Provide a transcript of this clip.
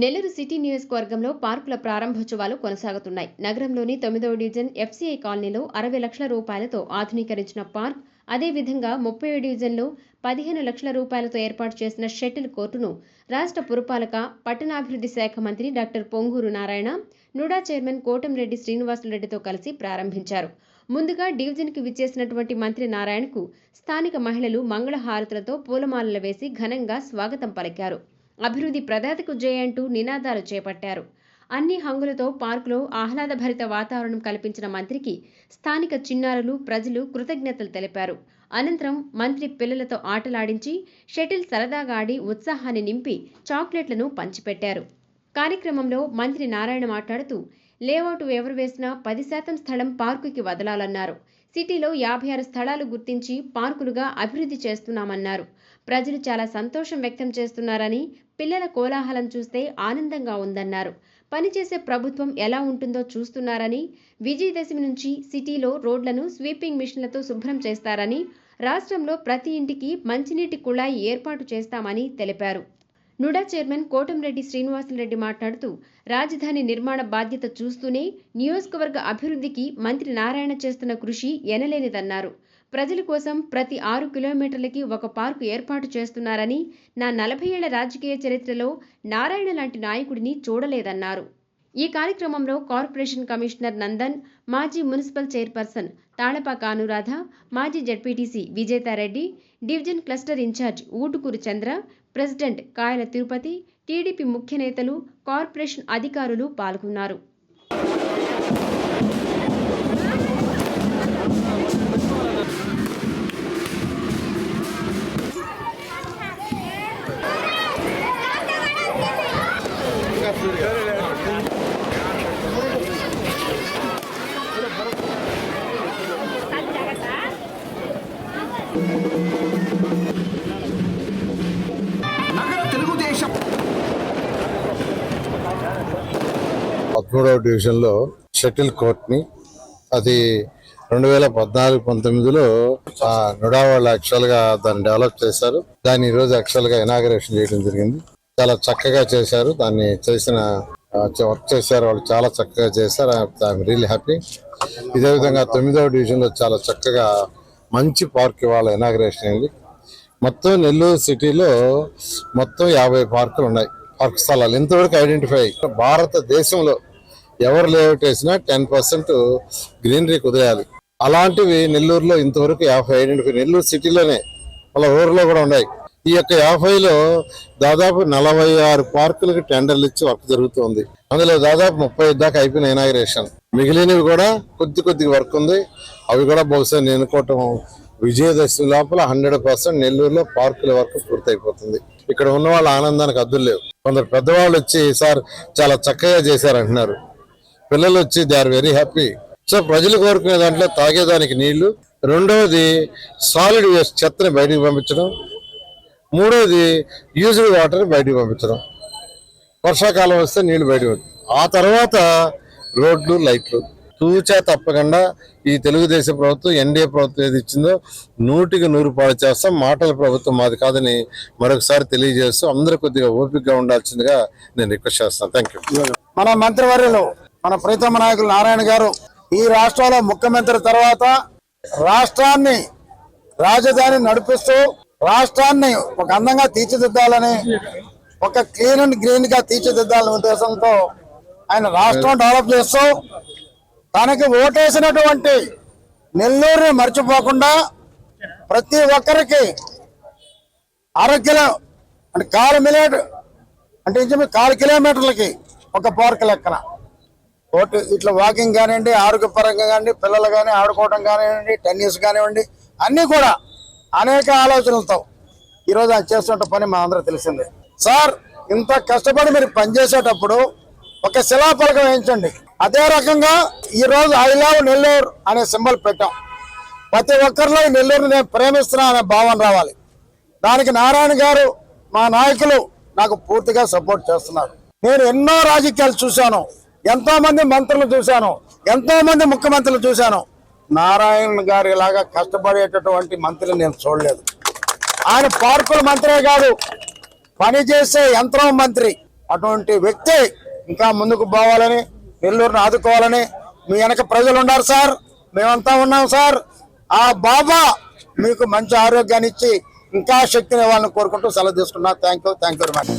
Nellore city నియోజకవర్గంలో పార్కుల ప్రారంభోత్సవాలు కొనసాగుతున్నాయి. నగరంలోని తొమ్మిదవ డివిజన్ ఎఫ్సీఐ కాలనీలో అరవై లక్షల రూపాయలతో ఆధునీకరించిన పార్క్ అదేవిధంగా ముప్పై డివిజన్లో పదిహేను లక్షల రూపాయలతో ఏర్పాటు చేసిన షటిల్ కోర్టును రాష్ట్ర పురపాలక పట్టణాభివృద్ధి శాఖ మంత్రి doctor Ponguru Narayana NUDA chairman Kotamreddy శ్రీనివాసులరెడ్డితో కలిసి ప్రారంభించారు. ముందుగా డివిజన్కి విచ్చేసినటువంటి మంత్రి నారాయణకు స్థానిక మహిళలు మంగళహారతులతో పూలమాలలు వేసి ఘనంగా స్వాగతం పలికారు. అభివృద్ధి ప్రదాతకు జయ అంటూ నినాదాలు చేపట్టారు. అన్ని హంగులతో పార్కులో ఆహ్లాదభరిత వాతావరణం కల్పించిన మంత్రికి స్థానిక చిన్నారులు ప్రజలు కృతజ్ఞతలు తెలిపారు. అనంతరం మంత్రి పిల్లలతో ఆటలాడించి షటిల్ సరదాగా ఆడి ఉత్సాహాన్ని నింపి చాక్లెట్లను పంచిపెట్టారు. కార్యక్రమంలో మంత్రి నారాయణ మాట్లాడుతూ లేఅవుట్ ఎవరు వేసినా పది శాతం స్థలం పార్కుకి వదలాలన్నారు. సిటీలో యాభై ఆరు స్థలాలు గుర్తించి పార్కులుగా అభివృద్ధి చేస్తున్నామన్నారు. ప్రజలు చాలా సంతోషం వ్యక్తం చేస్తున్నారని పిల్లల కోలాహలం చూస్తే ఆనందంగా ఉందన్నారు. పనిచేసే ప్రభుత్వం ఎలా ఉంటుందో చూస్తున్నారని విజయదశమి నుంచి సిటీలో రోడ్లను స్వీపింగ్ మిషన్లతో శుభ్రం చేస్తారని రాష్ట్రంలో ప్రతి ఇంటికి మంచినీటి కుళాయి ఏర్పాటు చేస్తామని తెలిపారు. నుడా చైర్మన్ కోటంరెడ్డి శ్రీనివాసరెడ్డి మాట్లాడుతూ రాజధాని నిర్మాణ బాధ్యత చూస్తూనే నియోజకవర్గ అభివృద్ధికి మంత్రి నారాయణ చేస్తున్న కృషి ఎనలేనిదన్నారు. ప్రజల కోసం ప్రతి ఆరు కిలోమీటర్లకి ఒక పార్కు ఏర్పాటు చేస్తున్నారని నా నలభై ఏళ్ళ రాజకీయ చరిత్రలో నారాయణ లాంటి నాయకుడిని చూడలేదన్నారు. ఈ కార్యక్రమంలో కార్పొరేషన్ కమిషనర్ నందన్ మాజీ మున్సిపల్ చైర్పర్సన్ తాళపాక అనురాధ మాజీ ZPTC Vijetha Reddy division cluster incharge Ootukuru Chandra president Kayala Tirupati TDP ముఖ్య నేతలు కార్పొరేషన్ అధికారులు పాల్గొన్నారు. పదమూడవ డివిజన్లో షటిల్ కోర్ట్ని అది రెండు వేల పద్నాలుగు పంతొమ్మిదిలో ఆ నుడా వాళ్ళు యాక్చువల్గా దాన్ని డెవలప్ చేశారు. దాన్ని ఈరోజు యాక్చువల్గా ఇనాగరేషన్ చేయడం జరిగింది. చాలా చక్కగా చేశారు. దాన్ని చేసిన వర్క్ చేశారు. వాళ్ళు చాలా చక్కగా చేశారు. I'm really happy. ఇదే విధంగా తొమ్మిదవ డివిజన్లో చాలా చక్కగా మంచి పార్క్ ఇవాళ ఇనాగరేషన్ అయింది. మొత్తం నెల్లూరు సిటీలో మొత్తం యాభై పార్కులు ఉన్నాయి. పార్క్ స్థలాలు. ఇంతవరకు ఐడెంటిఫై భారతదేశంలో ఎవరు లేఅవుట్ వేసినా టెన్ పర్సెంట్ గ్రీనరీ కుదిరేయాలి అలాంటివి నెల్లూరులో ఇంతవరకు యాభై ఐడెంటిఫై నెల్లూరు సిటీలోనే వాళ్ళ ఊర్లో కూడా ఉన్నాయి. ఈ యొక్క యాభైలో దాదాపు నలభై ఆరు పార్కులకు టెండర్లు ఇచ్చి వర్క్ జరుగుతుంది. అందులో దాదాపు ముప్పై దాకా అయిపోయిన ఇనాగ్రేషన్. మిగిలినవి కూడా కొద్ది కొద్దిగా వర్క్ ఉంది. అవి కూడా బహుశా నేను అనుకోవటం విజయదశమి లోపల హండ్రెడ్ పర్సెంట్ నెల్లూరులో పార్కుల వరకు పూర్తయిపోతుంది. ఇక్కడ ఉన్న వాళ్ళ ఆనందానికి అద్దులు లేవు. కొందరు పెద్దవాళ్ళు వచ్చి సార్ చాలా చక్కగా చేశారంటున్నారు. పిల్లలు వచ్చి they are very happy. So ప్రజలు కోరుకునే దాంట్లో తాగేదానికి నీళ్ళు. రెండవది సాలిడ్ వేస్ట్ చెత్తని బయటికి పంపించడం. మూడవది యూజ్డ్ వాటర్ బయటికి పంపించడం. వర్షాకాలం వస్తే నీళ్ళు బయటకు ఆ తర్వాత రోడ్లు లైట్లు. తూచా తప్పకుండా ఈ తెలుగుదేశం ప్రభుత్వం ఎన్డీఏ ప్రభుత్వం ఏది ఇచ్చిందో నూటికి నూరు పాలు చేస్తాం. మాటల ప్రభుత్వం మాది కాదని మరొకసారి తెలియజేస్తూ అందరూ కొద్దిగా ఓపికగా ఉండాల్సిందిగా నేను రిక్వెస్ట్ చేస్తాను. థ్యాంక్ యూ మన మంత్రివర్యులు మన ప్రీతమ నాయకులు నారాయణ గారు ఈ రాష్ట్రంలో ముఖ్యమంత్రి తర్వాత రాష్ట్రాన్ని రాజధాని నడిపిస్తూ రాష్ట్రాన్ని ఒక అందంగా తీర్చిదిద్దాలని ఒక క్లీన్ అండ్ గ్రీన్గా తీర్చిదిద్దాలనే ఉద్దేశంతో ఆయన రాష్ట్రం డెవలప్ చేస్తూ తనకి ఓటేసినటువంటి నెల్లూరుని మర్చిపోకుండా ప్రతి ఒక్కరికి అరకిలో అంటే కాలు మిలేట్ అంటే ఇంచుమి కాలు కిలోమీటర్లకి ఒక పార్క్ లెక్కన. ఒకటి ఇట్లా వాకింగ్ కానివ్వండి ఆరోగ్యపరంగా కానివ్వండి పిల్లలు కానీ ఆడుకోవడం కానివ్వండి టెన్నిస్ కానివ్వండి అన్నీ కూడా అనేక ఆలోచనలతో ఈరోజు అది చేస్తున్న పని మా అందరూ తెలిసిందే. సార్ ఇంత కష్టపడి మీరు పనిచేసేటప్పుడు ఒక శిలాఫలకం వేయించండి. అదే రకంగా ఈరోజు ఐ లవ్ నెల్లూరు అనే సింబల్ పెట్టాం. ప్రతి ఒక్కరిలో ఈ నెల్లూరు నేను ప్రేమిస్తున్నా అనే భావన రావాలి. దానికి నారాయణ గారు మా నాయకులు నాకు పూర్తిగా సపోర్ట్ చేస్తున్నారు. నేను ఎన్నో రాజకీయాలు చూశాను. ఎంతో మంది మంత్రులు చూశాను ఎంతో మంది ముఖ్యమంత్రులు చూశాను. నారాయణ గారి లాగా కష్టపడేటటువంటి మంత్రిని నేను చూడలేదు. ఆయన పార్కుల మంత్రే కాదు పనిచేసే యంత్రం మంత్రి. అటువంటి వ్యక్తి ఇంకా ముందుకు పోవాలని నెల్లూరును ఆదుకోవాలని మీ వెనక ప్రజలు ఉన్నారు సార్ మేమంతా ఉన్నాం సార్. ఆ బాబా మీకు మంచి ఆరోగ్యాన్ని ఇచ్చి ఇంకా శక్తిని ఇవ్వాలని కోరుకుంటూ సెలవు తీసుకున్నా. Thank you thank you very much